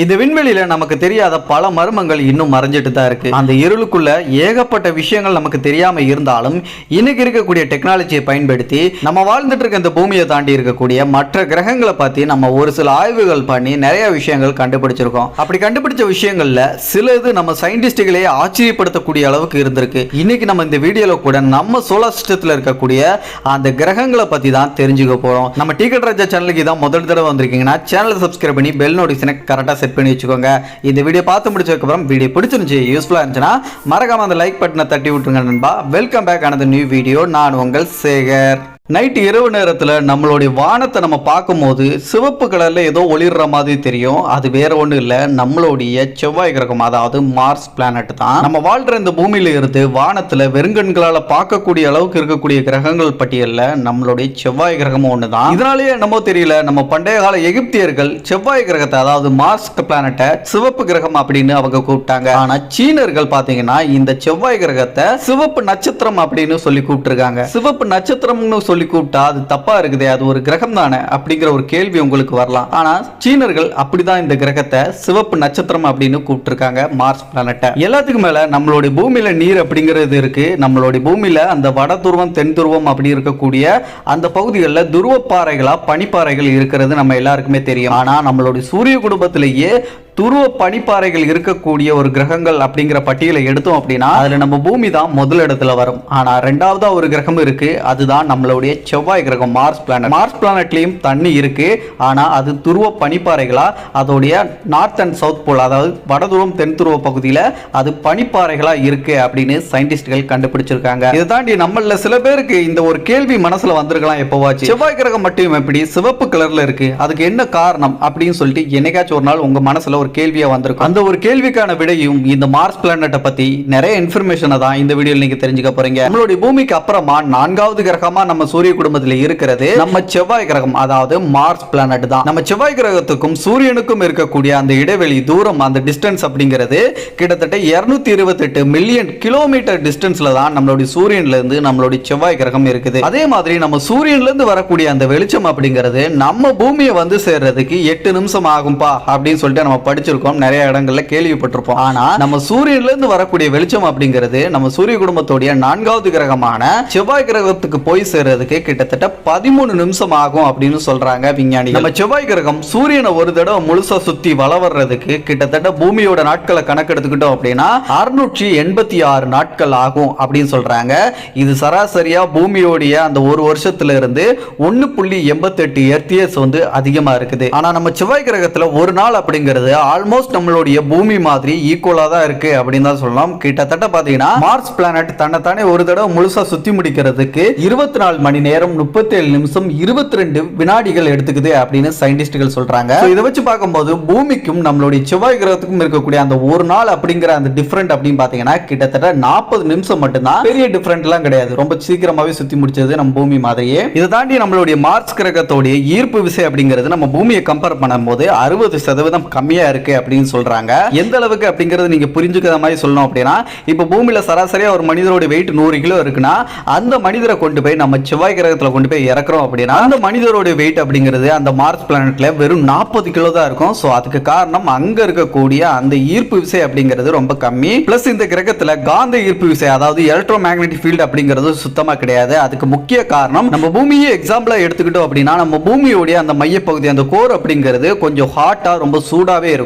இந்த விண்வெளியில நமக்கு தெரியாத பல மர்மங்கள் இன்னும் மறைஞ்சிட்டு தான் இருக்கு. அந்த இருளுக்குள்ள ஏகப்பட்ட விஷயங்கள் நமக்கு தெரியாம இருந்தாலும் இன்னைக்கு இருக்கக்கூடிய டெக்னாலஜியை பயன்படுத்தி நம்ம வாழ்ந்துட்டு இருக்க இந்த பூமியை தாண்டி இருக்கக்கூடிய மற்ற கிரகங்களை பத்தி நம்ம ஒரு சில ஆய்வுகள் பண்ணி நிறைய விஷயங்கள் கண்டுபிடிச்சிருக்கோம். அப்படி கண்டுபிடிச்ச விஷயங்கள்ல சில இது நம்ம சயின்டிஸ்டுகளே ஆச்சரியப்படுத்தக்கூடிய அளவுக்கு இருந்திருக்கு. இன்னைக்கு நம்ம இந்த வீடியோல கூட நம்ம சோலார் சிஸ்டத்துல இருக்கக்கூடிய அந்த கிரகங்களை பத்தி தான் தெரிஞ்சுக்க போறோம். நம்ம டிக்கெட் ராஜா சேனலுக்கு இதான் முதல் தடவை வந்திருக்கீங்கன்னா சேனலை சப்ஸ்கிரைப் பண்ணி பெல் நோட்டிஃபிகேஷனை கரெக்டாக செட் பண்ணி வச்சுக்கோங்க. இந்த வீடியோ பார்த்து முடிச்சதுக்கப்புறம் வீடியோ பிடிச்சிருந்துச்சு யூஸ்ஃபுல்லாக இருந்துச்சுன்னா மறக்காம அந்த லைக் பட்டனை தட்டி விட்டுருங்க நண்பா. வெல்கம் பேக் ஆனது நியூ வீடியோ நான் உங்கள் சேகர். நைட் இரவு நேரத்தில் நம்மளுடைய வானத்தை நம்ம பார்க்கும்போது சிவப்பு கலரில் ஏதோ ஒளிர்ற மாதிரி தெரியும். அது வேற ஒன்றும் இல்லை. நம்மளுடைய செவ்வாய் கிரகம் அதாவது மார்ஸ் பிளானட் தான். நம்ம வாழ்கிற இந்த பூமியில இருந்து வானத்தில் வெறுங்கண்களால் பார்க்கக்கூடிய அளவுக்கு இருக்கக்கூடிய கிரகங்கள் பட்டியலில் நம்மளுடைய செவ்வாய் கிரகமும் ஒன்று தான் இதனாலேயே என்னமோ தெரியல நம்ம பண்டைய கால எகிப்தியர்கள் செவ்வாய் கிரகத்தை அதாவது மார்ஸ் பிளானட்டை சிவப்பு கிரகம் அப்படின்னு அவங்க கூப்பிட்டாங்க. ஆனால் சீனர்கள் பார்த்தீங்கன்னா இந்த செவ்வாய் கிரகத்தை சிவப்பு நட்சத்திரம் அப்படின்னு சொல்லி கூப்பிட்டுருக்காங்க. சிவப்பு நட்சத்திரம்னு சொல்லி கூப்பிட்டா அது தப்பா இருக்குதே அது ஒரு கிரகம் தானே அப்படிங்கிற ஒரு கேள்வி உங்களுக்கு வரலாம். ஆனா சீனர்கள் அப்படிதான் இந்த கிரகத்தை சிவப்பு நட்சத்திரம் அப்படின்னு கூப்பிட்டுருக்காங்க மார்ஸ் பிளானட்டை எல்லாத்துக்கும் மேல நம்மளுடைய பூமியில நீர் அப்படிங்கிறது இருக்கு. நம்மளுடைய பூமியில அந்த வட துருவம் தென் துருவம் அப்படி இருக்கக்கூடிய அந்த பகுதிகளில் துருவப்பாறைகளா பனிப்பாறைகள் இருக்கிறது நம்ம எல்லாருக்குமே தெரியும். ஆனா நம்மளுடைய சூரிய குடும்பத்திலேயே துருவ பனிப்பாறைகள் இருக்கக்கூடிய ஒரு கிரகங்கள் அப்படிங்கிற பட்டியலை எடுத்தோம் அப்படின்னா அதில் நம்ம பூமி தான் முதல் இடத்துல வரும். ஆனால் ரெண்டாவதா ஒரு கிரகம் இருக்கு அதுதான் நம்மளுடைய செவ்வாய் கிரகம் மார்ஸ் பிளானட் மார்ஸ் பிளானட்லேயும் தண்ணி இருக்கு ஆனால் அது துருவ பனிப்பாறைகளா அதோடைய நார்த் அண்ட் சவுத் போல் அதாவது வடதுருவம் தென் துருவ பகுதியில் அது பனிப்பாறைகளா இருக்கு அப்படின்னு சயின்டிஸ்ட்கள் கண்டுபிடிச்சிருக்காங்க. இதை தாண்டி நம்மள சில பேருக்கு இந்த ஒரு கேள்வி மனசுல வந்திருக்கலாம் எப்போவாச்சு. செவ்வாய் கிரகம் மட்டும் எப்படி சிவப்பு கலர்ல இருக்கு அதுக்கு என்ன காரணம் அப்படின்னு சொல்லிட்டு என்னைக்காச்சும் ஒரு நாள் உங்க மனசுல ஒரு கேள்வியாக வந்திருக்கும். அந்த ஒரு கேள்விக்கான விடையும் இந்த மார்ஸ் பிளானட்டை பற்றி நிறைய இன்ஃபர்மேஷனை தான் இந்த வீடியோவில் நீங்கள் தெரிஞ்சுக்க போறீங்க. நம்மளுடைய பூமிக்கு அப்புறமா நான்காவது கிரகமா நம்ம சூரிய குடும்பத்தில் இருக்கிறது நம்ம செவ்வாய் கிரகம் அதாவது மார்ஸ் பிளானட் தான். நம்ம செவ்வாய் கிரகத்துக்கும் சூரியனுக்கும் இருக்கக்கூடிய அந்த இடைவெளி தூரம் அந்த டிஸ்டன்ஸ் அப்படிங்கிறது கிட்டத்தட்ட இருநூத்தி இருபத்தெட்டு மில்லியன் கிலோமீட்டர் டிஸ்டன்ஸ்ல தான் நம்மளுடைய சூரியன்ல இருந்து நம்மளுடைய செவ்வாய் கிரகம் இருக்குது. அதே மாதிரி நம்ம சூரியன்ல இருந்து வரக்கூடிய அந்த வெளிச்சம் அப்படிங்கிறது நம்ம பூமியை வந்து சேர்றதுக்கு எட்டு நிமிஷம் ஆகும்பா அப்படின்னு சொல்லிட்டு நம்ம படிச்சிருக்கோம் நிறைய இடங்கள்ல கேள்விப்பட்டிருப்போம். ஆனா நம்ம சூரியன்ல இருந்து வரக்கூடிய வெளிச்சம் அப்படிங்கிறது நம்ம சூரிய குடும்பத்துடைய நான்காவது கிரகமான செவ்வாய் கிரகத்துக்கு போய் சேர்றதுக்கு கிட்டத்தட்ட பதிமூணு நிமிஷம் ஆகும் அப்படின்னு சொல்றாங்க விஞ்ஞானி நம்ம செவ்வாய் கிரகம் சூரியனை ஒரு தடவை முழுசா சுத்தி வள வர்றதுக்கு கிட்டத்தட்ட பூமியோட நாட்களை கணக்கெடுத்துக்கிட்டோம் அப்படின்னா அறுநூற்றி எண்பத்தி ஆறு நாட்கள் ஆகும் அப்படின்னு சொல்றாங்க. இது சராசரியா பூமியோடைய அந்த ஒரு வருஷத்துல இருந்து ஒன்னு புள்ளி எண்பத்தெட்டு எர்த்தியர்ஸ் வந்து அதிகமா இருக்குது. ஆனா நம்ம செவ்வாய் கிரகத்துல ஒரு நாள் அப்படிங்கிறது ஆல்மோஸ்ட் நம்மளுடைய பூமி மாதிரி ஈக்குவலா தான் இருக்கு அப்படின்னு தான் சொல்லலாம். கிட்டத்தட்ட பாத்தீங்கன்னா மார்ஸ் பிளானட் தன்னைத்தானே ஒரு தடவை முழுசா சுத்தி முடிக்கிறதுக்கு இருபத்தி நாலு மணி நேரம் முப்பத்தி ஏழு நிமிஷம் இருபத்தி ரெண்டு வினாடிகள் எடுத்துக்குது அப்படின்னு சயின்டிஸ்டுகள் சொல்றாங்க. இதை வச்சு பார்க்கும்போது பூமிக்கும் நம்மளுடைய செவ்வாய் கிரகத்துக்கும் இருக்கக்கூடிய அந்த ஒரு நாள் அப்படிங்கிற அந்த டிஃபரெண்ட் அப்படின்னு பாத்தீங்கன்னா கிட்டத்தட்ட நாற்பது நிமிஷம் மட்டும்தான். பெரிய டிஃபரெண்ட் எல்லாம் கிடையாது. ரொம்ப சீக்கிரமாவே சுத்தி முடிச்சது நம்ம பூமி மாதிரியே. இதை தாண்டி நம்மளுடைய மார்ஸ் கிரகத்தோடைய ஈர்ப்பு விசை அப்படிங்கிறது நம்ம பூமியை கம்பேர் பண்ணும்போது அறுபது சதவீதம் கம்மியா இருக்கு அப்படின்னு சொல்றாங்க. எந்த அளவுக்கு அப்படிங்கறது நீங்க புரிஞ்சுக்கிற மாதிரி சொல்லணும் அப்படின்னா இப்போ பூமியில சராசரியா ஒரு மனிதரோட வெயிட் நூறு கிலோ இருக்குன்னா அந்த மனிதரை கொண்டு போய் நம்ம செவ்வாய் கிரகத்துல கொண்டு போய் இறக்குறோம் அப்படின்னா அந்த மனிதரோட வெயிட் அப்படிங்கிறது அந்த மார்ஸ் பிளானட்ல வெறும் நாற்பது கிலோ தான் இருக்கும். ஸோ அதுக்கு காரணம் அங்க இருக்கக்கூடிய அந்த ஈர்ப்பு விசை அப்படிங்கிறது ரொம்ப கம்மி. பிளஸ் இந்த கிரகத்துல காந்த ஈர்ப்பு விசை அதாவது எலக்ட்ரோ மேக்னெட்டிக் ஃபீல்டு அப்படிங்கிறது சுத்தமா கிடையாது. அதுக்கு முக்கிய காரணம் நம்ம பூமியை எக்ஸாம்பிளா எடுத்துக்கிட்டோம் அப்படின்னா நம்ம பூமியோடைய அந்த மையப்பகுதி அந்த கோர் அப்படிங்கிறது கொஞ்சம் ஹாட்டா ரொம்ப சூடாவே இருக்கும்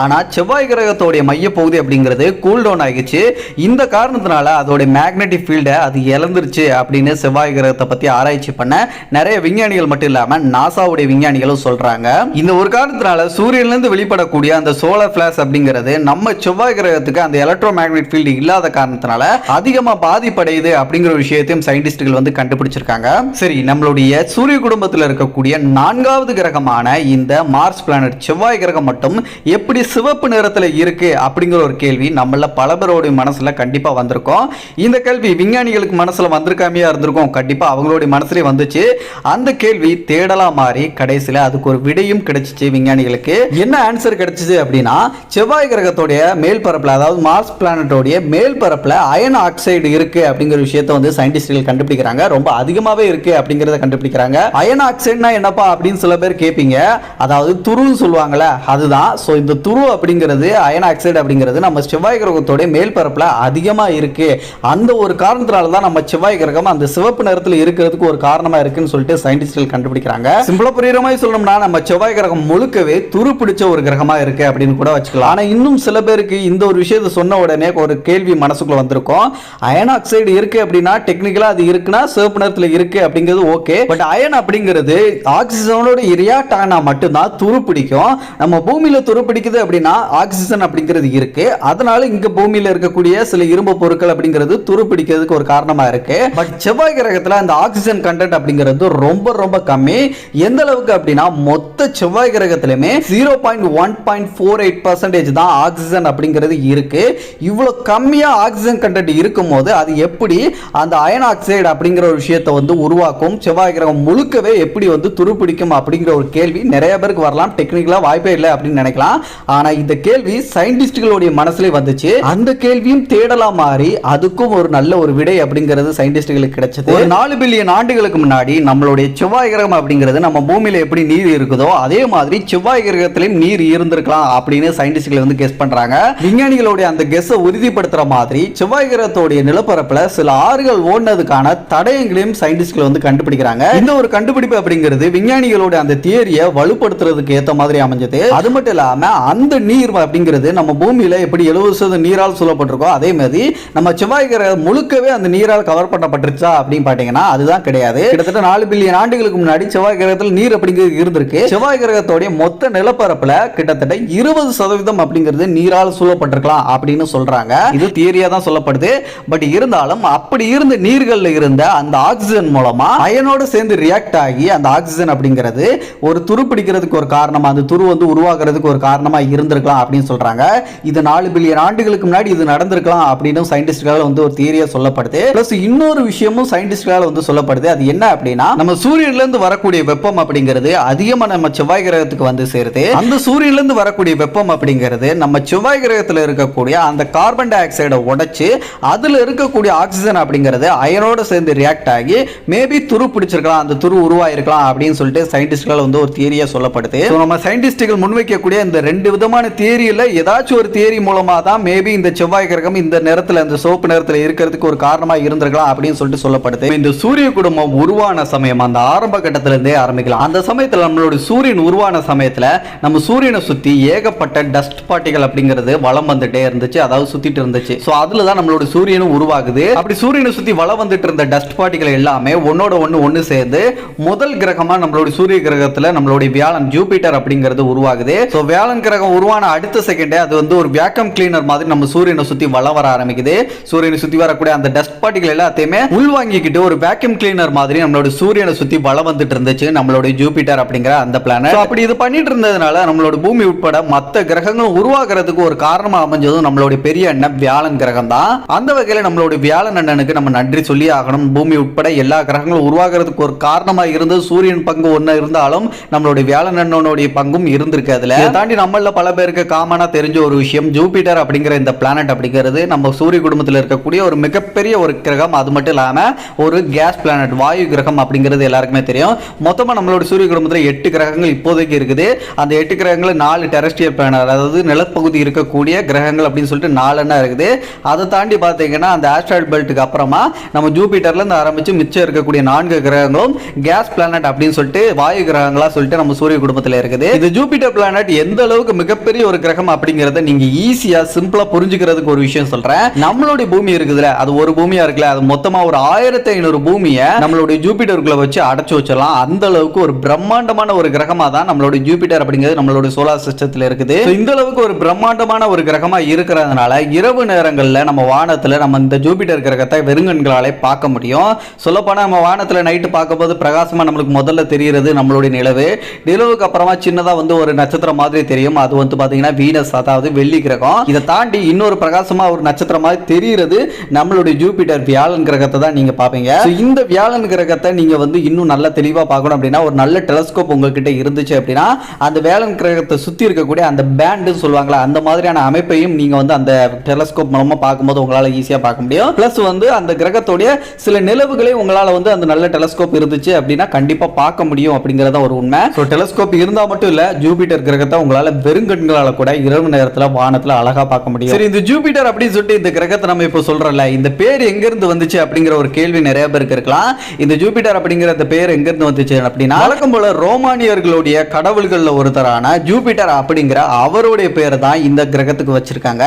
ஆனால் செவ்வாய் கிரகத்தோடைய மையப்பகுதி அப்படிங்கிறது கூல் டவுன் ஆகிடுச்சு இந்த காரணத்தினால அதோட மேக்னெட்டிக் ஃபீல்டை அது இழந்துருச்சு அப்படின்னு செவ்வாய் கிரகத்தை பற்றி ஆராய்ச்சி பண்ண நிறைய விஞ்ஞானிகள் மட்டும் இல்லாம நாசாவுடைய விஞ்ஞானிகளும் சொல்றாங்க. இந்த ஒரு காரணத்தினால சூரியன்ல இருந்து வெளிப்படக்கூடிய அந்த சோலார் பிளாஸ் அப்படிங்கிறது நம்ம செவ்வாய் கிரகத்துக்கு அந்த எலக்ட்ரோ மேக்னெட் ஃபீல்டு இல்லாத காரணத்தினால அதிகமா பாதிப்படையுது அப்படிங்கிற ஒரு விஷயத்தையும் சயின்டிஸ்டுகள் வந்து கண்டுபிடிச்சிருக்காங்க. சரி நம்மளுடைய சூரிய குடும்பத்தில் இருக்கக்கூடிய நான்காவது கிரகமான இந்த மார்ஸ் பிளானட் செவ்வாய் கிரகம் மட்டும் எப்படி சிவப்பு நிறத்தில் இருக்கு அப்படிங்கிற ஒரு கேள்வி நம்மள பல பேருடைய மனசுல கண்டிப்பா வந்திருக்கும். இந்த கேள்வி விஞ்ஞானிகளுக்கு மனசுல வந்திருக்காமையா இருந்திருக்கும். கண்டிப்பா அவங்களுடைய மனசுலயே வந்துச்சு. அந்த கேள்வி தேடலா மாறி கடைசியில அதுக்கு ஒரு விடையும் கிடைச்சிச்சு விஞ்ஞானிகளுக்கு. என்ன ஆன்சர் கிடைச்சிச்சு அப்படின்னா செவ்வாய் கிரகத்தோடைய மேல் பரப்புல அதாவது மார்ஸ் பிளானட்டோடைய மேல் பரப்புல அயன் ஆக்சைடு இருக்கு அப்படிங்கிற விஷயத்தை வந்து சயின்டிஸ்ட்கள் கண்டுபிடிக்கிறாங்க. ரொம்ப அதிகமாவே இருக்கு அப்படிங்கறத கண்டுபிடிக்கிறாங்க. அயன் ஆக்சைடுனா என்னப்பா அப்படின்னு சில பேர் கேட்பீங்க அதாவது துருன்னு சொல்லுவாங்கல்ல அதுதான் ஸோ இந்த துரு அப்படிங்கிறது அயன் ஆக்சைடு அப்படிங்கிறது நம்ம செவ்வாய் கிரகத்தோட மேல் பரப்புல அதிகமா இருக்கு. அந்த ஒரு காரணத்தினால தான் நம்ம செவ்வாய் கிரகம் அந்த சிவப்பு நிறத்தில் இருக்கிறதுக்கு ஒரு காரணமா இருக்குன்னு சொல்லிட்டு சயின்டிஸ்ட்கள் கண்டுபிடிக்கிறாங்க. சிம்பிளாக புரியுற மாதிரி சொல்லணும்னா நம்ம செவ்வாய் கிரகம் முழுக்கவே துரு பிடிச்ச ஒரு கிரகமா இருக்கு அப்படின்னு கூட வச்சுக்கலாம். ஆனால் இன்னும் சில பேருக்கு இந்த ஒரு விஷயத்தை சொன்ன உடனே ஒரு கேள்வி மனசுக்குள்ளே வந்திருக்கும். அயன் ஆக்சைடு இருக்கு அப்படின்னா டெக்னிக்கலாக அது இருக்குன்னா சிவப்பு நிறத்தில் இருக்கு அப்படிங்கிறது ஓகே பட் அயன் அப்படிங்கிறது ஆக்சிஜனோட ரியாக்ட் ஆனால் மட்டும்தான் துரு பிடிக்கும். நம்ம பூமியில் துரு துருப்பிடிக்குது அப்படின்னா ஆக்சிஜன் அப்படிங்கிறது இருக்கு. அதனால இங்க பூமியில் இருக்கக்கூடிய சில இரும்பு பொருட்கள் அப்படிங்கிறது துருப்பிடிக்கிறதுக்கு ஒரு காரணமா இருக்கு. பட் செவ்வாய் கிரகத்தில் அந்த ஆக்சிஜன் கண்டென்ட் அப்படிங்கிறது ரொம்ப ரொம்ப கம்மி. எந்த அளவுக்கு அப்படின்னா மொத்த செவ்வாய் கிரகத்திலுமே zero point one point four eight percentage தான் ஆக்சிஜன் அப்படிங்கிறது இருக்கு. இவ்வளவு கம்மியா ஆக்சிஜன் கண்டென்ட் இருக்கும் போது அது எப்படி அந்த அயன் ஆக்சைடு அப்படிங்கிற ஒரு விஷயத்தை வந்து உருவாக்கும்? செவ்வாய் கிரகம் முழுக்கவே எப்படி வந்து துருப்பிடிக்கும் அப்படிங்கிற ஒரு கேள்வி நிறைய பேருக்கு வரலாம். டெக்னிக்கலாக வாய்ப்பே இல்லை அப்படின்னு நினைக்கலாம். ஆனா இந்த கேள்வி சயின்டிஸ்டுகளுடைய மனசுல வந்துச்சு. அந்த கேள்வியும் தேடலா மாறி அதுக்கும் ஒரு நல்ல ஒரு விடை அப்படிங்கிறது சயின்டிஸ்டுகளுக்கு கிடைச்சது. ஒரு நாலு பில்லியன் ஆண்டுகளுக்கு முன்னாடி நம்மளுடைய செவ்வாய் கிரகம் அப்படிங்கிறது நம்ம பூமியில எப்படி நீர் இருக்குதோ அதே மாதிரி செவ்வாய் கிரகத்திலும் நீர் இருந்திருக்கலாம் அப்படின்னு சயின்டிஸ்டுகள் வந்து கெஸ் பண்றாங்க. விஞ்ஞானிகளுடைய அந்த கெஸ்ஸை உறுதிப்படுத்துற மாதிரி செவ்வாய் கிரகத்தோடைய நிலப்பரப்புல சில ஆறுகள் ஓடினதுக்கான தடயங்களையும் சயின்டிஸ்ட்கள் வந்து கண்டுபிடிக்கிறாங்க. இந்த ஒரு கண்டுபிடிப்பு அப்படிங்கிறது விஞ்ஞானிகளோட அந்த தியரியை வலுப்படுத்துறதுக்கு ஏத்த மாதிரி அமைஞ்சது. அது மட்டும் மட்டும் இல்லாமல் அந்த நீர் அப்படிங்கிறது நம்ம பூமியில் எப்படி எழுபது சதவீதம் நீரால் சூழப்பட்டிருக்கோ அதே மாதிரி நம்ம செவ்வாய் கிரகம் முழுக்கவே அந்த நீரால் கவர் பண்ணப்பட்டுருச்சா அப்படின்னு பார்த்தீங்கன்னா அதுதான் கிடையாது. கிட்டத்தட்ட நாலு பில்லியன் ஆண்டுகளுக்கு முன்னாடி செவ்வாய் கிரகத்தில் நீர் அப்படிங்கிறது இருந்திருக்கு. செவ்வாய் கிரகத்தோடைய மொத்த நிலப்பரப்பில் கிட்டத்தட்ட இருபது சதவீதம் அப்படிங்கிறது நீரால் சூழப்பட்டிருக்கலாம் அப்படின்னு சொல்றாங்க. இது தியரியா தான் சொல்லப்படுது. பட் இருந்தாலும் அப்படி இருந்த நீர்களில் இருந்த அந்த ஆக்சிஜன் மூலமா அயனோடு சேர்ந்து ரியாக்ட் ஆகி அந்த ஆக்சிஜன் அப்படிங்கிறது ஒரு துரு பிடிக்கிறதுக்கு ஒரு காரணமா அந்த துரு வந்து உருவாகிறது உருவாக்குறதுக்கு ஒரு காரணமா இருந்திருக்கலாம் அப்படின்னு சொல்றாங்க. இது நாலு பில்லியன் ஆண்டுகளுக்கு முன்னாடி இது நடந்திருக்கலாம் அப்படின்னு சயின்டிஸ்ட்களால் வந்து ஒரு தியரியா சொல்லப்படுது. ப்ளஸ் இன்னொரு விஷயமும் சயின்டிஸ்ட்களால் வந்து சொல்லப்படுது. அது என்ன அப்படின்னா நம்ம சூரியன்லேருந்து வரக்கூடிய வெப்பம் அப்படிங்கிறது அதிகமா நம்ம செவ்வாய் கிரகத்துக்கு வந்து சேருது. அந்த சூரியன்லேருந்து வரக்கூடிய வெப்பம் அப்படிங்கிறது நம்ம செவ்வாய் கிரகத்தில் இருக்கக்கூடிய அந்த கார்பன் டை ஆக்சைடை உடைச்சு அதுல இருக்கக்கூடிய ஆக்சிஜன் அப்படிங்கிறது அயனோட சேர்ந்து ரியாக்ட் ஆகி மேபி துரு பிடிச்சிருக்கலாம். அந்த துரு உருவாயிருக்கலாம் அப்படின்னு சொல்லிட்டு சயின்டிஸ்ட்கள் வந்து ஒரு தியரியா சொல்லப்படுது. நம்ம சயின்டிஸ்டுகள் முன்வைக்கக்கூடிய இந்த ரெண்டு விதமான தியரியில ஏதாச்சும் ஒரு தியரி மூலமாக தான் மேபி இந்த செவ்வாய் கிரகம் இந்த நேரத்தில் இந்த சோப்பு நேரத்தில் இருக்கிறதுக்கு ஒரு காரணமாக இருந்திருக்கலாம் அப்படின்னு சொல்லிட்டு சொல்லப்படுது. இந்த சூரிய குடும்பம் உருவான சமயம் அந்த ஆரம்ப கட்டத்திலேருந்தே ஆரம்பிக்கலாம். அந்த சமயத்தில் நம்மளோட சூரியன் உருவான சமயத்தில் நம்ம சூரியனை சுற்றி ஏகப்பட்ட டஸ்ட் பார்ட்டிகள் அப்படிங்கிறது வளம் வந்துட்டே இருந்துச்சு அதாவது சுற்றிட்டு இருந்துச்சு. ஸோ அதில் தான் நம்மளோட சூரியனும் உருவாகுது. அப்படி சூரியனை சுற்றி வளம் வந்துட்டு இருந்த டஸ்ட் பார்ட்டிகள் எல்லாமே ஒன்னோட ஒன்று ஒன்று சேர்ந்து முதல் கிரகமாக நம்மளோட சூரிய கிரகத்தில் நம்மளுடைய வியாழன் ஜூபிட்டர் அப்படிங்கிறது உருவாகுது. ஸோ வியாழன் கிரகம் உருவான அடுத்த செகண்டே அது வந்து ஒரு வேக்கம் கிளீனர் மாதிரி நம்ம சூரியனை சுத்தி வளம் வர ஆரம்பிக்குது. சூரியனை சுத்தி வரக்கூடிய அந்த டஸ்ட் பார்ட்டிகள் எல்லாத்தையுமே உள்வாங்கிக்கிட்டு ஒரு வேக்கம் கிளீனர் மாதிரி நம்மளோட சூரியனை சுத்தி வளம் வந்துட்டு இருந்துச்சு நம்மளோட ஜூபிட்டர் அப்படிங்கிற அந்த பிளானட் அப்படி இது பண்ணிட்டு இருந்ததுனால நம்மளோட பூமி உட்பட மற்ற கிரகங்களும் உருவாகிறதுக்கு ஒரு காரணமாக அமைஞ்சதும் நம்மளுடைய பெரிய அண்ணன் வியாழன் கிரகம் தான். அந்த வகையில் நம்மளுடைய வியாழன் அண்ணனுக்கு நம்ம நன்றி சொல்லி ஆகணும். பூமி உட்பட எல்லா கிரகங்களும் உருவாகிறதுக்கு ஒரு காரணமாக இருந்தது சூரியன் பங்கு ஒன்று இருந்தாலும் நம்மளுடைய வியாழன் அண்ணனுடைய பங்கும் இருந்திருக்கு அதில். தாண்டி நம்மள பல பேருக்கு காமனா தெரிஞ்ச ஒரு விஷயம் ஜூபிட்டர் அப்படிங்கிற இந்த பிளானட் அப்படிங்கிறது நம்ம சூரிய குடும்பத்தில் இருக்கக்கூடிய ஒரு மிகப்பெரிய ஒரு கிரகம். அது மட்டும் இல்லாம ஒரு கேஸ் பிளானட் வாயு கிரகம் அப்படிங்கிறது எல்லாருக்குமே தெரியும். மொத்தமா நம்மளோட சூரிய குடும்பத்தில் எட்டு கிரகங்கள் இப்போதைக்கு இருக்குது. அந்த எட்டு கிரகங்கள் நாலு டெரஸ்டியல் பிளானட் அதாவது நிலப்பகுதி இருக்கக்கூடிய கிரகங்கள் அப்படின்னு சொல்லிட்டு நாலுன்னா இருக்குது. அதை தாண்டி பார்த்தீங்கன்னா அந்த ஆஸ்ட்ராய்ட் பெல்ட்டுக்கு அப்புறமா நம்ம ஜூபிட்டர்ல இருந்து ஆரம்பிச்சு மிச்சம் இருக்கக்கூடிய நான்கு கிரகங்களும் கேஸ் பிளானட் அப்படின்னு சொல்லிட்டு வாயு கிரகங்களா சொல்லிட்டு நம்ம சூரிய குடும்பத்தில் இருக்குது. இது ஜூபிட்டர் பிளானட் எந்த அளவுக்கு மிகப்பெரிய ஒரு கிரகம் அப்படிங்கறத நீங்க ஈஸியா சிம்பிளா புரிஞ்சுக்கிறதுக்கு ஒரு விஷயம் சொல்றேன். நம்மளுடைய பூமி இருக்குதுல அது ஒரு பூமியா இருக்குல்ல அது மொத்தமா ஒரு ஆயிரத்தி ஐநூறு பூமியை நம்மளுடைய ஜூபிட்டருக்குள்ள வச்சு அடைச்சு வச்சிடலாம். அந்த அளவுக்கு ஒரு பிரம்மாண்டமான ஒரு கிரகமா தான் நம்மளுடைய ஜூபிட்டர் அப்படிங்கிறது நம்மளுடைய சோலார் சிஸ்டத்துல இருக்குது. இந்த அளவுக்கு ஒரு பிரம்மாண்டமான ஒரு கிரகமா இருக்கிறதுனால இரவு நேரங்கள்ல நம்ம வானத்துல நம்ம இந்த ஜூபிட்டர் கிரகத்தை வெறுங்கண்களாலே பார்க்க முடியும். சொல்லப்போனா நம்ம வானத்துல நைட்டு பார்க்கும்போது பிரகாசமா நம்மளுக்கு முதல்ல தெரிகிறது நம்மளுடைய நிலவு. நிலவுக்கு அப்புறமா சின்னதா வந்து ஒரு நட்சத்திரம் மாதிரி தெரியும். அது வந்து பாத்தீங்கன்னா வீனஸ் அதாவது வெள்ளி கிரகம். இதை தாண்டி இன்னொரு பிரகாசமா ஒரு நட்சத்திரம் மாதிரி தெரிகிறது. நம்மளுடைய ஜூபிட்டர் வியாழன் கிரகத்தை தான் நீங்க பாப்பீங்க. இந்த வியாழன் கிரகத்தை நீங்க வந்து இன்னும் நல்ல தெளிவா பார்க்கணும் அப்படின்னா ஒரு நல்ல டெலஸ்கோப் உங்ககிட்ட இருந்துச்சு அப்படின்னா அந்த வியாழன் கிரகத்தை சுத்தி இருக்கக்கூடிய அந்த பேண்டு சொல்லுவாங்களா அந்த மாதிரியான அமைப்பையும் நீங்க வந்து அந்த டெலஸ்கோப் மூலமா பார்க்கும்போது உங்களால ஈஸியா பார்க்க முடியும். பிளஸ் வந்து அந்த கிரகத்துடைய சில நிலவுகளை உங்களால வந்து அந்த நல்ல டெலஸ்கோப் இருந்துச்சு அப்படின்னா கண்டிப்பா பார்க்க முடியும் அப்படிங்கறத ஒரு உண்மை. ஸோ டெலஸ்கோப் இருந்தா மட்டும் இல்ல ஜூபிட்டர் கிரகத்தை கிரகத்தை உங்களால வெறுங்கண்களால கூட இரவு நேரத்துல வானத்துல அழகா பார்க்க முடியும். சரி இந்த ஜூபிட்டர் அப்படின்னு சொல்லிட்டு இந்த கிரகத்தை நம்ம இப்போ சொல்றோம்ல இந்த பேர் எங்க இருந்து வந்துச்சு அப்படிங்கிற ஒரு கேள்வி நிறைய பேருக்கு இருக்கலாம். இந்த ஜூபிட்டர் அப்படிங்கிற இந்த பேர் எங்க இருந்து வந்துச்சு அப்படின்னா வழக்கம் போல ரோமானியர்களுடைய கடவுள்கள்ல ஒருத்தரான ஜூபிட்டர் அப்படிங்கிற அவருடைய பேர் தான் இந்த கிரகத்துக்கு வச்சிருக்காங்க.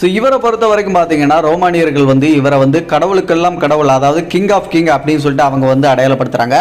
ஸோ இவரை பொறுத்த வரைக்கும் பார்த்தீங்கன்னா ரோமானியர்கள் வந்து இவரை வந்து கடவுளுக்கெல்லாம் கடவுள் அதாவது கிங் ஆஃப் கிங் அப்படின்னு சொல்லிட்டு அவங்க வந்து அடையாளப்படுத்துறாங்க.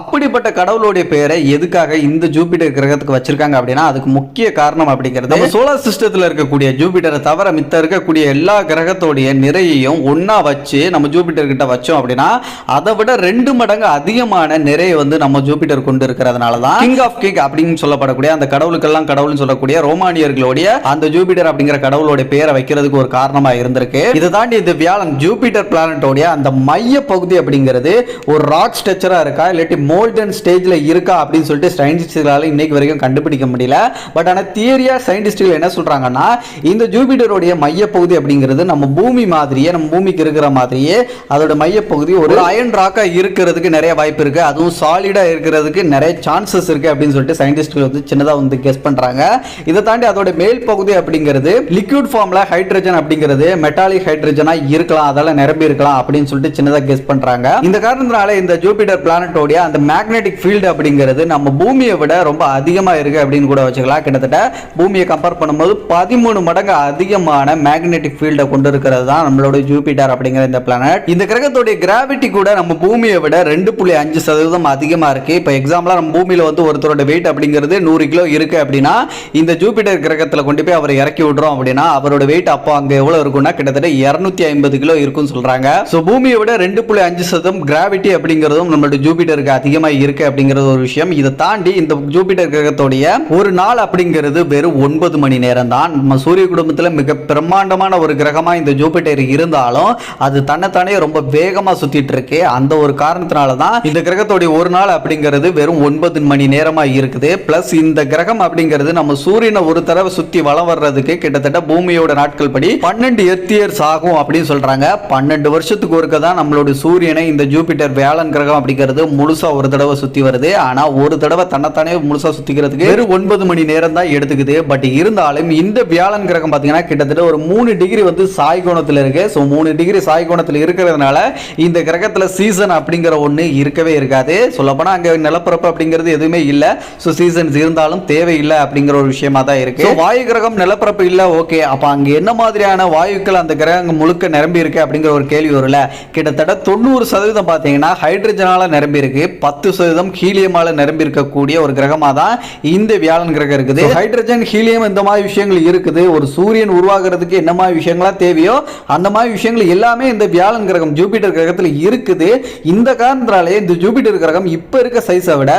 அப்படிப்பட்ட கடவுளுடைய பேரை எதுக்காக இந்த ஜூபிட்டர் கிரகத்துக்கு வச்சிருக்காங்க அப்படின்னா அதுக்கு முக்கிய காரணம் அப்படிங்கிறது சோலார் சிஸ்டத்தில் இருக்கக்கூடிய ஜூபிட்டரை தவிர மித்த இருக்கக்கூடிய எல்லா கிரகத்தோடைய நிறையையும் ஒன்றா வச்சு நம்ம ஜூபிட்டர் கிட்ட வச்சோம் அப்படின்னா அதை விட ரெண்டு மடங்கு அதிகமான நிறைய வந்து நம்ம ஜூபிட்டர் கொண்டு இருக்கிறதுனால தான் கிங் ஆஃப் கிங் அப்படின்னு சொல்லப்படக்கூடிய அந்த கடவுளுக்கெல்லாம் கடவுள்னு சொல்லக்கூடிய ரோமானியர்களுடைய அந்த ஜூபிட்டர் அப்படிங்கிற கடவுளுடைய பேரை வைக்கிறதுக்கு ஒரு காரணமாக இருந்திருக்கு. இதை தாண்டி இந்த வியாழன் ஜூபிட்டர் பிளானட்டோடைய அந்த மைய பகுதி அப்படிங்கிறது ஒரு ராக் ஸ்ட்ரக்சராக இருக்கா இல்லாட்டி மோல்டன் ஸ்டேஜில் இருக்கா அப்படின்னு சொல்லிட்டு சயின்டிஸ்டுகளால இன்னைக்கு வரைக்கும் கண்டுபிடிக்க முடியல. பட் ஆனால் தியரியா சயின்டிஸ்டுகள் என்ன சொல்கிறாங்கன்னா இந்த ஜூபிட்டருடைய மையப்பகுதி அப்படிங்கிறது நம்ம பூமி மாதிரியே நம்ம பூமிக்கு இருக்கிற மாதிரியே அதோட மையப்பகுதி ஒரு அயன் ராக்காக இருக்கிறதுக்கு நிறைய வாய்ப்பு இருக்குது அதுவும் சாலிடாக இருக்கிறதுக்கு நிறைய சான்சஸ் இருக்குது அப்படின்னு சொல்லிட்டு சயின்டிஸ்ட்கள் வந்து சின்னதாக வந்து கெஸ் பண்ணுறாங்க இதை தாண்டி அதோட மேல் பகுதி அப்படிங்கிறது லிக்விட் ஃபார்மில் ஹைட்ரஜன் அப்படிங்கிறது மெட்டாலிக் ஹைட்ரஜனாக இருக்கலாம் அதெல்லாம் நிரம்பி இருக்கலாம் அப்படின்னு சொல்லிட்டு சின்னதாக கெஸ் பண்ணுறாங்க இந்த காரணத்தினால இந்த ஜூபிட்டர் பிளானட்டோடைய அந்த மேக்னெட்டிக் ஃபீல்டு அப்படிங்கிறது நம்ம பூமியை விட ரொம்ப அதிகமாக இருக்குது அப்படின்னு கூட வச்சுக்கலாம். கிட்டத்தட்ட பூமியை கம்பேர் பண்ணும்போது பதிமூணு மடங்கு அதிகமான மேக்னெட்டிக் ஃபீல்டை கொண்டு இருக்கிறது தான் நம்மளோட ஜூபிட்டர் அப்படிங்கிற இந்த பிளானட் இந்த கிரகத்தோடைய கிராவிட்டி கூட நம்ம பூமியை விட ரெண்டு புள்ளி அஞ்சு சதவீதம் அதிகமா இருக்கு. இப்போ எக்ஸாம்பிளா நம்ம பூமியில் வந்து ஒருத்தரோட வெயிட் அப்படிங்கிறது நூறு கிலோ இருக்கு அப்படின்னா இந்த ஜூபிட்டர் கிரகத்தில் கொண்டு போய் அவரை இறக்கி விடுறோம் அப்படின்னா அவரோட வெயிட் அப்போ அங்கே எவ்வளோ இருக்கும்னா கிட்டத்தட்ட இரநூத்தி ஐம்பது கிலோ இருக்கும்னு சொல்கிறாங்க ஸோ பூமியை விட ரெண்டு புள்ளி அஞ்சு சதம் கிராவிட்டி அப்படிங்கிறதும் நம்மளோட ஜூபிட்டருக்கு அதிகமாக இருக்கு அப்படிங்கிறது ஒரு விஷயம். இதை தாண்டி இந்த ஜூபிட்டர் கிரகத்தோடைய ஒரு நாள் அப்படிங்கிறது வெறும் ஒன்பது மணி நேரம் தான் நம்ம சூரிய குடும்பத்தில் மிக பிரம்மாண்டமான ஒரு கிரகமாக இந்த ஜூபிட்டர் இருந்தாலும் அது தன்னைத்தானே ரொம்ப வேகமாக சுற்றிட்டு இருக்கு. அந்த ஒரு காரணத்தினால தான் இந்த கிரகத்தோடைய ஒரு நாள் அப்படிங்கிறது வெறும் ஒன்பது மணி நேரமாக இருக்குது. ப்ளஸ் இந்த கிரகம் அப்படிங்கிறது நம்ம சூரியனை ஒரு தடவை சுற்றி வளம் வர்றதுக்கு கிட்டத்தட்ட பூமியோட நாட்கள் படி பன்னெண்டு எர்த் இயர்ஸ் ஆகும் அப்படின்னு சொல்கிறாங்க பன்னெண்டு வருஷத்துக்கு ஒருக்க தான் நம்மளோட சூரியனை இந்த ஜூபிட்டர் வேளன் கிரகம் அப்படிங்கிறது முழுசாக ஒரு தடவை சுற்றி வருது. ஆனால் ஒரு தடவை தன்னைத்தானே முழுசாக சுற்றிக்கிறதுக்கு வெறும் ஒன்பது மணி நேரம் நேரம் தான் எடுத்துக்குது. பட் இருந்தாலும் இந்த வியாழன் கிரகம் பார்த்தீங்கன்னா கிட்டத்தட்ட ஒரு மூணு டிகிரி வந்து சாய் கோணத்தில் இருக்கு. ஸோ மூணு டிகிரி சாய் கோணத்தில் இருக்கிறதுனால இந்த கிரகத்தில் சீசன் அப்படிங்கிற ஒன்று இருக்கவே இருக்காது. சொல்லப்போனால் அங்கே நிலப்பரப்பு அப்படிங்கிறது எதுவுமே இல்லை. ஸோ சீசன்ஸ் இருந்தாலும் தேவையில்லை அப்படிங்கிற ஒரு விஷயமா தான் இருக்கு. வாயு கிரகம் நிலப்பரப்பு இல்லை ஓகே அப்போ அங்கே என்ன மாதிரியான வாயுக்கள் அந்த கிரகம் முழுக்க நிரம்பி இருக்கு அப்படிங்கிற ஒரு கேள்வி வரும்ல. கிட்டத்தட்ட தொண்ணூறு சதவீதம் பார்த்தீங்கன்னா ஹைட்ரஜனால நிரம்பி இருக்கு. பத்து சதவீதம் ஹீலியமால நிரம்பி இருக்கக்கூடிய ஒரு கிரகமாக தான் இந்த வியாழன் கிரகம் இருக்குது. ஹைட்ரஜன் ஹீலியம் இந்த மாதிரி விஷயங்கள் இருக்குது. ஒரு சூரியன் உருவாகிறதுக்கு என்ன மாதிரி விஷயங்களா தேவையோ அந்த மாதிரி விஷயங்கள் எல்லாமே இந்த வியாழன் கிரகம் ஜூபிட்டர் கிரகத்தில் இருக்குது. இந்த காரணத்தினாலே இந்த ஜூபிட்டர் கிரகம் இப்போ இருக்க சைஸை விட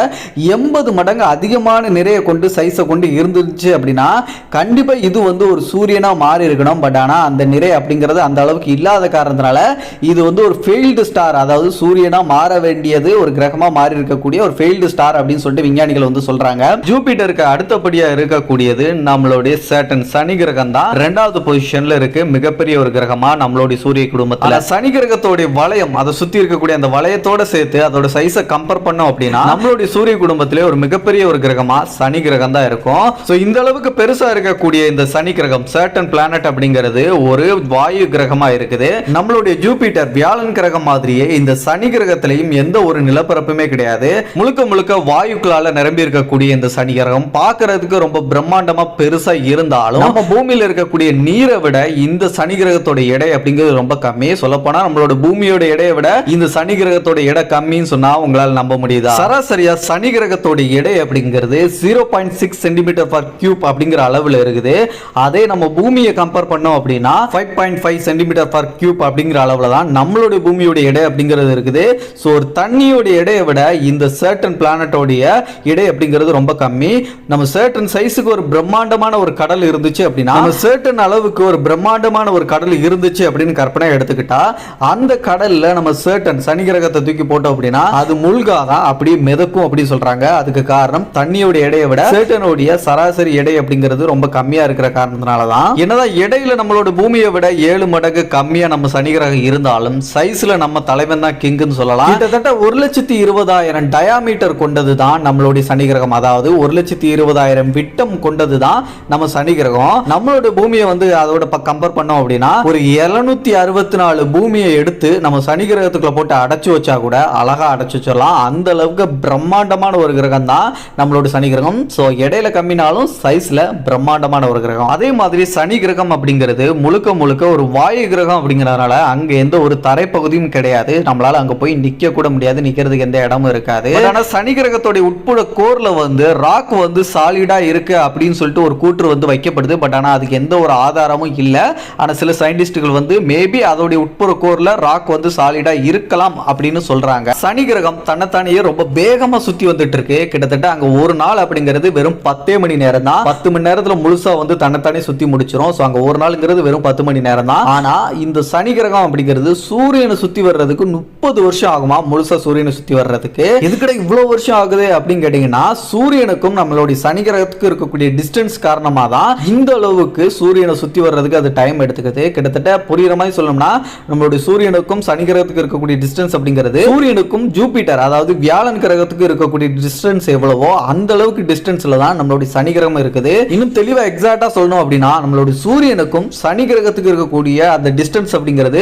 எண்பது மடங்கு அதிகமான நிறைய கொண்டு சைஸை கொண்டு இருந்துச்சு அப்படின்னா கண்டிப்பாக இது வந்து ஒரு சூரியனாக மாறி இருக்கணும். பட் ஆனால் அந்த நிறை அப்படிங்கிறது அந்த அளவுக்கு இல்லாத காரணத்தினால இது வந்து ஒரு ஃபெயில்டு ஸ்டார் அதாவது சூரியனாக மாற வேண்டியது ஒரு கிரகமாக மாறி இருக்கக்கூடிய ஒரு ஃபெயில்டு ஸ்டார் அப்படின்னு சொல்லிட்டு விஞ்ஞானிகள் வந்து சொல்றாங்க. ஜூபிட்டருக்கு அடுத்தபடி அடுத்தபடியாக இருக்கக்கூடியது நம்மளுடைய சேட்டன் சனி கிரகம் தான். ரெண்டாவது பொசிஷன்ல இருக்கு மிகப்பெரிய ஒரு கிரகமா நம்மளுடைய சூரிய குடும்பத்துல. சனி கிரகத்தோடைய வளையம் அதை சுத்தி இருக்கக்கூடிய அந்த வளையத்தோட சேர்த்து அதோட சைஸை கம்பேர் பண்ணோம் அப்படின்னா நம்மளுடைய சூரிய குடும்பத்திலே ஒரு மிகப்பெரிய ஒரு கிரகமா சனி கிரகம் தான் இருக்கும். ஸோ இந்த அளவுக்கு பெருசா இருக்கக்கூடிய இந்த சனி கிரகம் சேட்டன் பிளானட் அப்படிங்கிறது ஒரு வாயு கிரகமா இருக்குது. நம்மளுடைய ஜூபிட்டர் வியாழன் கிரகம் மாதிரியே இந்த சனி கிரகத்திலையும் எந்த ஒரு நிலப்பரப்புமே கிடையாது. முழுக்க முழுக்க வாயுக்களால நிரம்பி இருக்கக்கூடிய இந்த சனி கிரகம் பார்க்கறது ரொம்ப பிரம்மாண்டமா பெருசா இருந்தாலும் நம்ம பூமியில இருக்கக்கூடிய நீரை விட இந்த சனி கிரகத்தோட எடை அப்படிங்கிறது ரொம்ப கம்மி சொல்லப்போனா நம்மளோட பூமியோட எடையை விட இந்த சனி கிரகத்தோட எடை கம்மின்னு சொன்னா உங்களால நம்ப முடியுதா? சராசரியா சனி கிரகத்தோட எடை அப்படிங்கிறது zero point six centimetre per cube அப்படிங்கிற அளவுல இருக்குது. அதே நம்ம பூமியை கம்பேர் பண்ணோம் அப்படின்னா five point five centimetre per cube அப்படிங்கிற அளவுல தான் நம்மளுடைய பூமியோட எடை அப்படிங்கிறது இருக்குது. ஸோ ஒரு தண்ணியோட எடையை விட இந்த சர்டன் பிளானட்டோடைய எடை அப்படிங்கிறது ரொம்ப கம்மி. நம்ம சர்டன் சைஸுக்கு ஒரு பிரம்மாண்டமான ஒரு கடல் இருந்துச்சு அப்படின்னா சர்டன் அளவுக்கு ஒரு பிரம்மாண்டமான ஒரு கடல் இருந்துச்சு அப்படின்னு கற்பனை எடுத்துக்கிட்டா அந்த கடல்ல நம்ம சர்டன் சனி கிரகத்தை தூக்கி போட்டோம் அப்படின்னா அது முழுகாதான் அப்படியே மிதக்கும் அப்படின்னு சொல்றாங்க. அதுக்கு காரணம் தண்ணியோட எடையை விட சர்டனுடைய சராசரி எடை அப்படிங்கிறது ரொம்ப கம்மியா இருக்கிற காரணத்தினால தான் என்னதான் எடையில நம்மளோட பூமியை விட ஏழு மடங்கு கம்மியா நம்ம சனி கிரகம் இருந்தாலும் சைஸ்ல நம்ம தலைவன் தான் கிங்குன்னு சொல்லலாம். கிட்டத்தட்ட ஒரு லட்சத்தி இருபதாயிரம் டயாமீட்டர் கொண்டது தான் நம்மளுடைய சனி கிரகம். அதாவது ஒரு லட்சத்தி இருபதாயிரம் ஆயிரம் விட்டம் கொண்டது தான் நம்ம சனி கிரகம். நம்மளோட பூமியை வந்து அதோட கம்பேர் பண்ணோம் அப்படின்னா ஒரு எழுநூத்தி அறுபத்தி நாலு பூமியை எடுத்து நம்ம சனி கிரகத்துக்குள்ள போட்டு அடைச்சு வச்சா கூட அழகா அடைச்சு வச்சிடலாம். அந்த அளவுக்கு பிரம்மாண்டமான ஒரு கிரகம் தான் நம்மளோட சனி கிரகம். ஸோ இடையில கம்மினாலும் சைஸ்ல பிரம்மாண்டமான ஒரு கிரகம். அதே மாதிரி சனி கிரகம் அப்படிங்கிறது முழுக்க முழுக்க ஒரு வாயு கிரகம் அப்படிங்கிறதுனால அங்க எந்த ஒரு தரைப்பகுதியும் கிடையாது. நம்மளால அங்க போய் நிக்க கூட முடியாது. நிக்கிறதுக்கு எந்த இடமும் இருக்காது. ஆனா சனி கிரகத்தோட உட்புற கோர்ல வந்து ராக் வந்து சாலிட் இருக்கு அப்படின்னு சொல்லிட்டு ஒரு கூற்று வந்து வைக்கப்படுது. பட் ஆனா அதுக்கு எந்த ஒரு ஆதாரமும் இல்லை. ஆனா சில சயின்டிஸ்டுகள் வந்து மேபி அதோடைய உட்புற கோரில் ராக் வந்து சாலிடா இருக்கலாம் அப்படின்னு சொல்றாங்க. சனி கிரகம் தன்னைத்தானே ரொம்ப வேகமாக சுத்தி வந்துட்டு இருக்கு கிட்டத்தட்ட அங்க ஒரு நாள் அப்படிங்கிறது வெறும் பத்தே மணி நேரம் தான் பத்து மணி நேரத்தில் முழுசா வந்து தன்னைத்தானே சுத்தி முடிச்சிரும். ஸோ அங்க ஒரு நாளுங்கிறது வெறும் பத்து மணி நேரம் தான் ஆனா இந்த சனி கிரகம் அப்படிங்கிறது சூரியனை சுத்தி வர்றதுக்கு முப்பது வருஷம் ஆகுமா? முழுசா சூரியனை சுத்தி வர்றதுக்கு. எதுக்கிட இவ்வளவு வருஷம் ஆகுது அப்படின்னு கேட்டீங்கன்னா சூரியனுக்கும் நம்மளுடைய சனி கிரகத்துக்கு இருக்கக்கூடிய டிஸ்டன்ஸ் காரணமாக தான் இந்த அளவுக்கு சூரியனை சுற்றி வர்றதுக்கு அது டைம் எடுத்துக்குது. கிட்டத்தட்ட புரியுற மாதிரி சொல்லணும்னா நம்மளுடைய சூரியனுக்கும் சனி கிரகத்துக்கு இருக்கக்கூடிய டிஸ்டன்ஸ் அப்படிங்கிறது சூரியனுக்கும் ஜூபிட்டர் அதாவது வியாழன் கிரகத்துக்கு இருக்கக்கூடிய டிஸ்டன்ஸ் எவ்வளவோ அந்த அளவுக்கு டிஸ்டன்ஸில் தான் நம்மளுடைய சனி கிரகம் இருக்குது. இன்னும் தெளிவாக எக்ஸாக்டாக சொல்லணும் அப்படின்னா நம்மளுடைய சூரியனுக்கும் சனி கிரகத்துக்கு இருக்கக்கூடிய அந்த டிஸ்டன்ஸ் அப்படிங்கிறது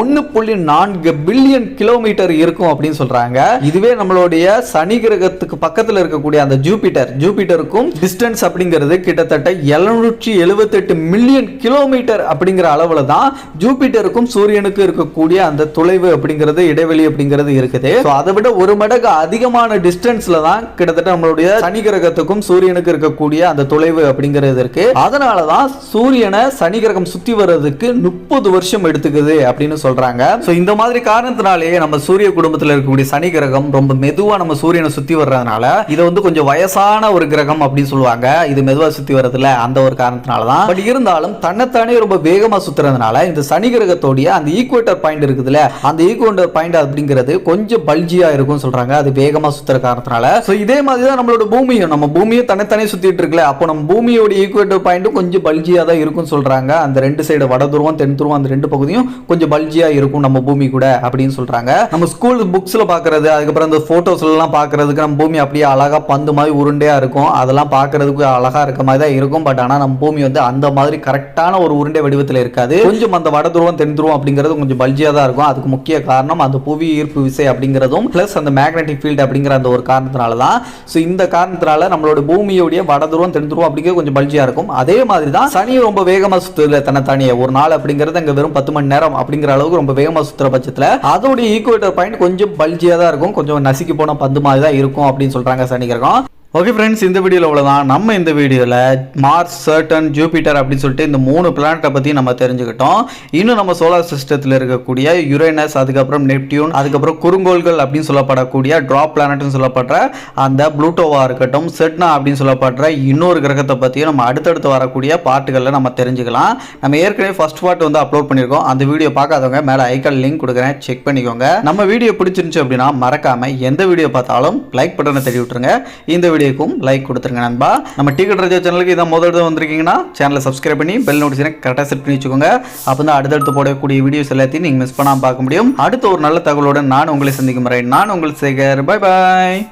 ஒன்று புள்ளி நான்கு பில்லியன் கிலோமீட்டர் இருக்கும் அப்படின்னு சொல்கிறாங்க இதுவே நம்மளுடைய சனி கிரகத்துக்கு பக்கத்தில் இருக்கக்கூடிய அந்த ஜூபிட்டர் ஜூபிட்டருக்கும் டிஸ்டன்ஸ் அப்படிங்கிறது கிட்டத்தட்ட எழுநூற்றி எழுபத்தெட்டு மில்லியன் கிலோமீட்டர் அப்படிங்கிற அளவுல தான் ஜூபிட்டருக்கும் சூரியனுக்கும் இருக்கக்கூடிய அந்த தொலைவு அப்படிங்கிறது இடைவெளி அப்படிங்கிறது இருக்குது. அதை விட ஒரு மடங்கு அதிகமான டிஸ்டன்ஸ்ல தான் கிட்டத்தட்ட நம்மளுடைய சனி கிரகத்துக்கும் சூரியனுக்கு இருக்கக்கூடிய அந்த தொலைவு அப்படிங்கிறது இருக்கு. அதனால தான் சூரியனை சனி கிரகம் சுத்தி வர்றதுக்கு முப்பது வருஷம் எடுத்துக்குது அப்படின்னு சொல்றாங்க. ஸோ இந்த மாதிரி காரணத்தினாலேயே நம்ம சூரிய குடும்பத்தில் இருக்கக்கூடிய சனி கிரகம் ரொம்ப மெதுவாக நம்ம சூரியனை சுத்தி வர்றதுனால இதை வந்து கொஞ்சம் வயசான ஒரு கிரகம் அப்படின்னு சொல்லுவாங்க. இது மெதுவாக சுத்தி வரதுல அந்த ஒரு காரணத்தினால தான் பட் இருந்தாலும் தன்னைத்தானே ரொம்ப வேகமா சுத்துறதுனால இந்த சனி கிரகத்தோடைய அந்த ஈக்குவேட்டர் பாயிண்ட் இருக்குதுல்ல அந்த ஈக்குவேட்டர் பாயிண்ட் அப்படிங்கிறது கொஞ்சம் பல்ஜியா இருக்கும் சொல்றாங்க. அது வேகமாக சுத்துற காரணத்தினால. ஸோ இதே மாதிரி தான் நம்மளோட பூமியும். நம்ம பூமியும் தன்னைத்தானே சுத்திட்டு இருக்குல்ல. அப்போ நம்ம பூமியோட ஈக்குவேட்டர் பாயிண்ட்டும் கொஞ்சம் பல்ஜியா தான் இருக்கும் சொல்றாங்க. அந்த ரெண்டு சைடு வட துருவம் தென் துருவம் அந்த ரெண்டு பகுதியும் கொஞ்சம் பல்ஜியா இருக்கும் நம்ம பூமி கூட அப்படின்னு சொல்றாங்க. நம்ம ஸ்கூல் புக்ஸ்ல பாக்குறது அதுக்கப்புறம் அந்த போட்டோஸ்ல எல்லாம் பாக்குறதுக்கு நம்ம பூமி அப்படியே அழகா பந்து மாதிரி உருண்டையா இருக்கும். அதெல்லாம் பார்க்கறதுக்கு அழகா இருக்க மாதிரி தான் இருக்கும். பட் ஆனால் நம்ம பூமி வந்து அந்த மாதிரி கரெக்டான ஒரு உருண்டை வடிவத்தில் இருக்காது. கொஞ்சம் அந்த வட துருவம் தென் துருவம் அப்படிங்கிறது கொஞ்சம் பல்ஜியாக தான் இருக்கும். அதுக்கு முக்கிய காரணம் அந்த புவி ஈர்ப்பு விசை அப்படிங்கிறதும் ப்ளஸ் அந்த மேக்னெட்டிக் ஃபீல்டு அப்படிங்கிற அந்த ஒரு காரணத்தினால தான். ஸோ இந்த காரணத்தினால நம்மளோட பூமியோடைய வட துருவம் தென் துருவம் அப்படிங்கிறது கொஞ்சம் பல்ஜியாக இருக்கும். அதே மாதிரி தான் சனி ரொம்ப வேகமாக சுற்றுல தனித்தனியே ஒரு நாள் அப்படிங்கிறது அங்கே வெறும் பத்து மணி நேரம் அப்படிங்கிற அளவுக்கு ரொம்ப வேகமாக சுற்றுற பட்சத்தில் அதோடைய ஈக்குவேட்டர் பாயிண்ட் கொஞ்சம் பல்ஜியாக தான் இருக்கும். கொஞ்சம் நசுக்கி போன பந்து மாதிரி தான் இருக்கும் அப்படின்னு சொல்கிறாங்க சனி கிரகம். ஓகே ஃப்ரெண்ட்ஸ் இந்த வீடியோவில் அவ்வளோதான் நம்ம இந்த வீடியோவில் மார்ஸ் சர்டன் ஜூபிட்டர் அப்படின்னு சொல்லிட்டு இந்த மூணு பிளானட்டை பற்றி நம்ம தெரிஞ்சுக்கிட்டோம். இன்னும் நம்ம சோலார் சிஸ்டத்தில் இருக்கக்கூடிய யுரேனஸ் அதுக்கப்புறம் நெப்டியூன் அதுக்கப்புறம் குறுங்கோள்கள் அப்படின்னு சொல்லப்படக்கூடிய ட்ராப் பிளானட்னு சொல்லப்படுற அந்த ப்ளூட்டோவாக இருக்கட்டும் செட்னா அப்படின்னு சொல்லப்படுற இன்னொரு கிரகத்தை பற்றியும் நம்ம அடுத்தடுத்து வரக்கூடிய பார்ட்டுகளில் நம்ம தெரிஞ்சுக்கலாம். நம்ம ஏற்கனவே ஃபர்ஸ்ட் பார்ட் வந்து அப்லோட் பண்ணியிருக்கோம். அந்த வீடியோ பார்க்காதவங்க மேலே ஐக்கால் லிங்க் கொடுக்குறேன். செக் பண்ணிக்கோங்க. நம்ம வீடியோ பிடிச்சிருந்துச்சு அப்படின்னா மறக்காமல் எந்த வீடியோ பார்த்தாலும் லைக் பட்டனை தட்டி விட்டுருங்க. இந்த வீடியோக்கும் லைக் கொடுத்துருங்க நண்பா. நம்ம டிக்கெட் ரஜா சேனலுக்கு இதான் முதல் தடவை வந்திருக்கீங்கன்னா சேனலை சப்ஸ்கிரைப் பண்ணி பெல் நோட்டிஃபிகேஷன் கரெக்டாக செட் பண்ணி வச்சுக்கோங்க. அப்போ தான் அடுத்தடுத்து போடக்கூடிய வீடியோஸ் எல்லாத்தையும் நீங்கள் மிஸ் பண்ணாமல் பார்க்க முடியும். அடுத்த ஒரு நல்ல தகவலோட நான் உங்களை சந்திக்கும் முறை நான் உங்கள் சேகர் பை பாய்